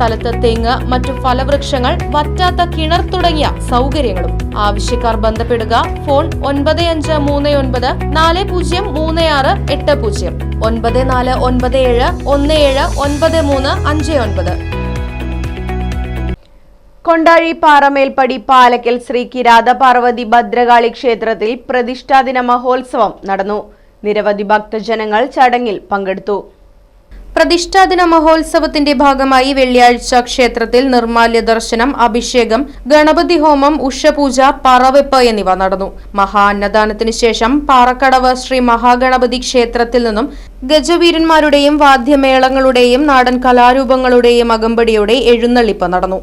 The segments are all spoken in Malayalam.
സ്ഥലത്ത് തെങ്ങ് മറ്റു ഫലവൃക്ഷങ്ങൾ വറ്റാത്ത കിണർ തുടങ്ങിയ സൗകര്യങ്ങളും. ആവശ്യക്കാർ ബന്ധപ്പെടുക ഫോൺ ഒൻപത് അഞ്ച് മൂന്ന് ഒൻപത് നാല് പൂജ്യം മൂന്ന് ആറ് എട്ട് പൂജ്യം. ഒൻപത് നാല് ഒൻപത് ഏഴ് ഒന്ന് ഏഴ് ഒൻപത് മൂന്ന് അഞ്ച് ഒൻപത്. കൊണ്ടാഴി പാറമേൽപ്പടി പാലക്കൽ ശ്രീ കിരാത പാർവതി ഭദ്രകാളി ക്ഷേത്രത്തിൽ പ്രതിഷ്ഠാദിന മഹോത്സവം നടന്നു. നിരവധി ഭക്തജനങ്ങൾ ചടങ്ങിൽ പങ്കെടുത്തു. പ്രതിഷ്ഠാദിന മഹോത്സവത്തിന്റെ ഭാഗമായി വെള്ളിയാഴ്ച ക്ഷേത്രത്തിൽ നിർമാല്യ ദർശനം അഭിഷേകം ഗണപതി ഹോമം ഉഷപൂജ പറവെപ്പ് എന്നിവ നടന്നു. മഹാ അന്നദാനത്തിനു ശേഷം പാറക്കടവ് ശ്രീ മഹാഗണപതി ക്ഷേത്രത്തിൽ നിന്നും ഗജവീരന്മാരുടെയും വാദ്യമേളങ്ങളുടെയും നാടൻ കലാരൂപങ്ങളുടെയും അകമ്പടിയോടെ എഴുന്നള്ളിപ്പ് നടന്നു.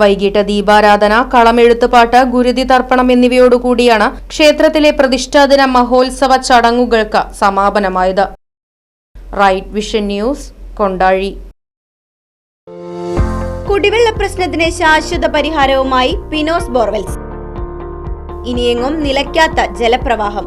വൈകിട്ട് ദീപാരാധന കളമെഴുത്തുപാട്ട് ഗുരുതി തർപ്പണം എന്നിവയോടുകൂടിയാണ് ക്ഷേത്രത്തിലെ പ്രതിഷ്ഠാദിന മഹോത്സവ ചടങ്ങുകൾക്ക് സമാപനമായത്. Right vision news Kondazhi. കുടിവെള്ള പ്രശ്നത്തിന് ശാശ്വത പരിഹാരവുമായി പിനോസ് ബോർവെൽസ്. ഇനിയെങ്ങും നിലയ്ക്കാത്ത ജലപ്രവാഹം.